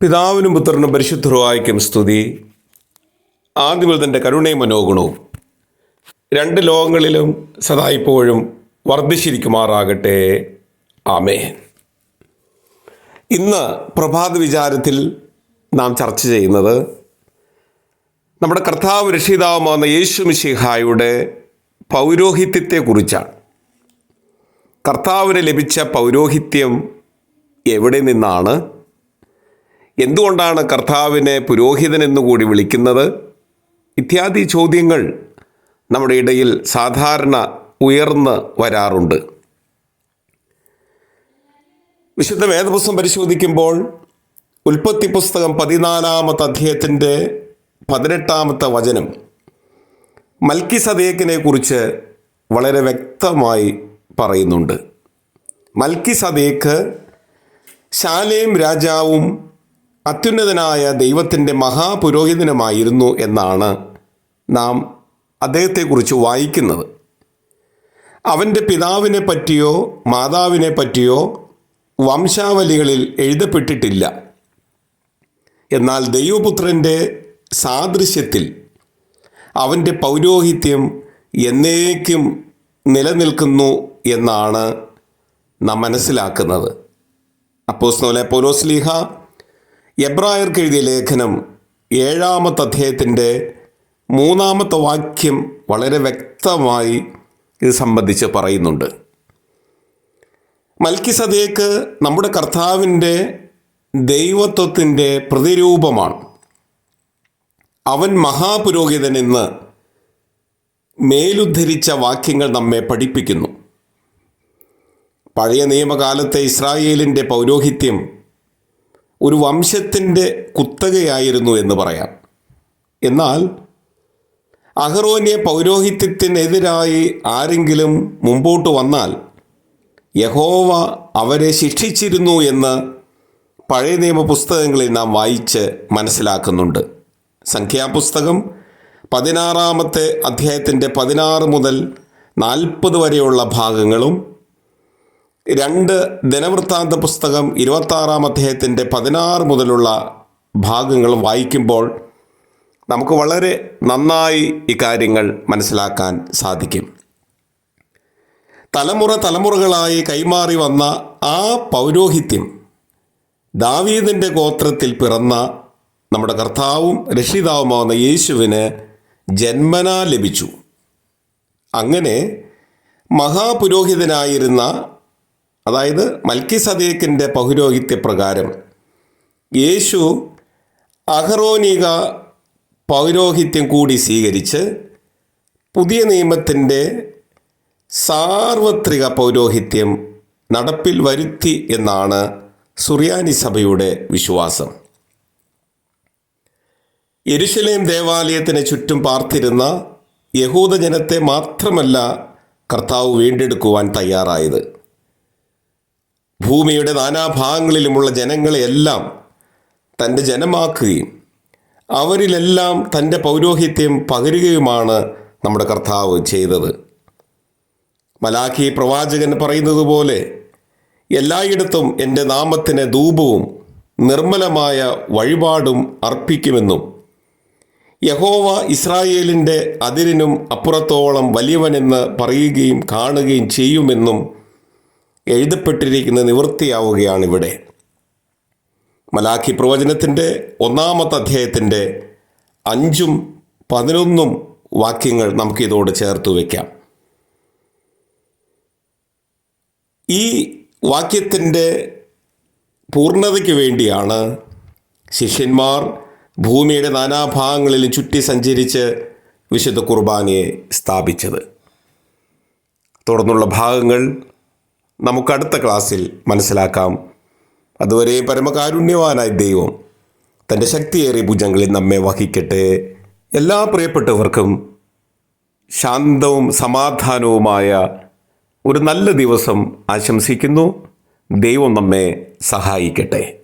പിതാവിനും പുത്രനും പരിശുദ്ധരുവായിക്കും സ്തുതി. ആദ്യമുതൽ തന്റെ കരുണയും മനോഗുണവും രണ്ട് ലോകങ്ങളിലും സദാ ഇപ്പോഴും വർദ്ധിച്ചിരിക്കുമാറാകട്ടെ. ആമേ ഇന്ന് പ്രഭാത വിചാരത്തിൽ നാം ചർച്ച ചെയ്യുന്നത് നമ്മുടെ കർത്താവ് രക്ഷിതാവുമാകുന്ന യേശു മിശിഹായുടെ പൗരോഹിത്യത്തെക്കുറിച്ചാണ്. കർത്താവിന് ലഭിച്ച പൗരോഹിത്യം എവിടെ നിന്നാണ്? എന്തുകൊണ്ടാണ് കർത്താവിനെ പുരോഹിതൻ എന്നുകൂടി വിളിക്കുന്നത്? ഇത്യാദി ചോദ്യങ്ങൾ നമ്മുടെ ഇടയിൽ സാധാരണ ഉയർന്ന് വരാറുണ്ട്. വിശുദ്ധ വേദപുസ്തകം പരിശോധിക്കുമ്പോൾ ഉൽപ്പത്തി പുസ്തകം പതിനാലാമത്തെ അധ്യായത്തിന്റെ പതിനെട്ടാമത്തെ വചനം മൽക്കി സദേക്കിനെ കുറിച്ച് വളരെ വ്യക്തമായി പറയുന്നുണ്ട്. മൽക്കി സദേക്ക് ശാലേം രാജാവും അത്യുന്നതനായ ദൈവത്തിന്റെ മഹാപുരോഹിതനുമായിരുന്നു എന്നാണ് നാം അദ്ദേഹത്തെക്കുറിച്ച് വായിക്കുന്നത്. അവന്റെ പിതാവിനെ പറ്റിയോ മാതാവിനെ പറ്റിയോ വംശാവലികളിൽ എഴുതപ്പെട്ടിട്ടില്ല. എന്നാൽ ദൈവപുത്രന്റെ സാദൃശ്യത്തിൽ അവന്റെ പൗരോഹിത്യം എന്നേക്കും നിലനിൽക്കുന്നു എന്നാണ് നാം മനസ്സിലാക്കുന്നത്. അപ്പോസ്നോലെ പൗലോസ്ലീഹ എബ്രായർക്ക് എഴുതിയ ലേഖനം ഏഴാമത്തെ അധ്യായത്തിന്റെ മൂന്നാമത്തെ വാക്യം വളരെ വ്യക്തമായി ഇത് സംബന്ധിച്ച് പറയുന്നുണ്ട്. മൽക്കിസദേക്ക് നമ്മുടെ കർത്താവിന്റെ ദൈവത്വത്തിന്റെ പ്രതിരൂപമാണ്. അവൻ മഹാപുരോഹിതൻ എന്ന് മേലുദ്ധരിച്ച വാക്യങ്ങൾ നമ്മെ പഠിപ്പിക്കുന്നു. പഴയ നിയമകാലത്തെ ഇസ്രായേലിന്റെ പൗരോഹിത്യം ഒരു വംശത്തിന്റെ കുത്തകയായിരുന്നു എന്ന് പറയാം. എന്നാൽ അഹറോനിയ പൗരോഹിത്യത്തിനെതിരായി ആരെങ്കിലും മുമ്പോട്ട് വന്നാൽ യഹോവ അവരെ ശിക്ഷിച്ചിരുന്നു എന്ന് പഴയ നിയമ പുസ്തകങ്ങളിൽ നാം വായിച്ച് മനസ്സിലാക്കുന്നുണ്ട്. സംഖ്യാപുസ്തകം പതിനാറാമത്തെ അധ്യായത്തിന്റെ പതിനാറ് മുതൽ നാൽപ്പത് വരെയുള്ള ഭാഗങ്ങളും രണ്ട് ദിനവൃത്താന്ത പുസ്തകം ഇരുപത്താറാം അധ്യായത്തിന്റെ പതിനാറ് മുതലുള്ള ഭാഗങ്ങളും വായിക്കുമ്പോൾ നമുക്ക് വളരെ നന്നായി ഇക്കാര്യങ്ങൾ മനസ്സിലാക്കാൻ സാധിക്കും. തലമുറ തലമുറകളായി കൈമാറി വന്ന ആ പൗരോഹിത്യം ദാവീദിന്റെ ഗോത്രത്തിൽ പിറന്ന നമ്മുടെ കർത്താവും രക്ഷിതാവുമാവുന്ന യേശുവിന് ജന്മനാ ലഭിച്ചു. അങ്ങനെ മഹാപുരോഹിതനായിരുന്ന അതായത് മൽക്കി സദേക്കിന്റെ പൗരോഹിത്യ പ്രകാരം യേശു അഹറോനിക പൗരോഹിത്യം കൂടി സ്വീകരിച്ച് പുതിയ നിയമത്തിന്റെ സാർവത്രിക പൗരോഹിത്യം നടപ്പിൽ വരുത്തി എന്നാണ് സുറിയാനി സഭയുടെ വിശ്വാസം. യെരുശലേം ദേവാലയത്തിന് ചുറ്റും പാർത്തിരുന്ന യഹൂദജനത്തെ മാത്രമല്ല കർത്താവ് വീണ്ടെടുക്കുവാൻ തയ്യാറായത്. ഭൂമിയുടെ നാനാഭാഗങ്ങളിലുമുള്ള ജനങ്ങളെയെല്ലാം തന്റെ ജനമാക്കുകയും അവരിലെല്ലാം തന്റെ പൗരോഹിത്യം പകരുകയുമാണ് നമ്മുടെ കർത്താവ് ചെയ്തത്. മലാഖി പ്രവാചകൻ പറയുന്നത് പോലെ എല്ലായിടത്തും എന്റെ നാമത്തിന് ധൂപവും നിർമ്മലമായ വഴിപാടും അർപ്പിക്കുമെന്നും യഹോവ ഇസ്രായേലിന്റെ അതിരിനും അപ്പുറത്തോളം വലിയവനെന്ന് പറയുകയും കാണുകയും ചെയ്യുമെന്നും എഴുതപ്പെട്ടിരിക്കുന്ന നിവൃത്തിയാവുകയാണിവിടെ. മലാഖി പ്രവചനത്തിന്റെ ഒന്നാമത്തെ അധ്യായത്തിന്റെ അഞ്ചും പതിനൊന്നും വാക്യങ്ങൾ നമുക്കിതോട് ചേർത്ത് വയ്ക്കാം. ഈ വാക്യത്തിന്റെ പൂർണതയ്ക്ക് വേണ്ടിയാണ് ശിഷ്യന്മാർ ഭൂമിയുടെ നാനാഭാഗങ്ങളിലും ചുറ്റി സഞ്ചരിച്ച് വിശുദ്ധ കുർബാനയെ സ്ഥാപിച്ചത്. തുടർന്നുള്ള ഭാഗങ്ങൾ നമുക്ക് അടുത്ത ക്ലാസ്സിൽ മനസ്സിലാക്കാം. അതുവരെ പരമകാരുണ്യവാനായ ദൈവം തന്റെ ശക്തിയേറിയ ഭുജങ്ങളിൽ നമ്മെ വഹിക്കട്ടെ. എല്ലാ പ്രിയപ്പെട്ടവർക്കും ശാന്തവും സമാധാനവുമായ ഒരു നല്ല ദിവസം ആശംസിക്കുന്നു. ദൈവം നമ്മെ സഹായിക്കട്ടെ.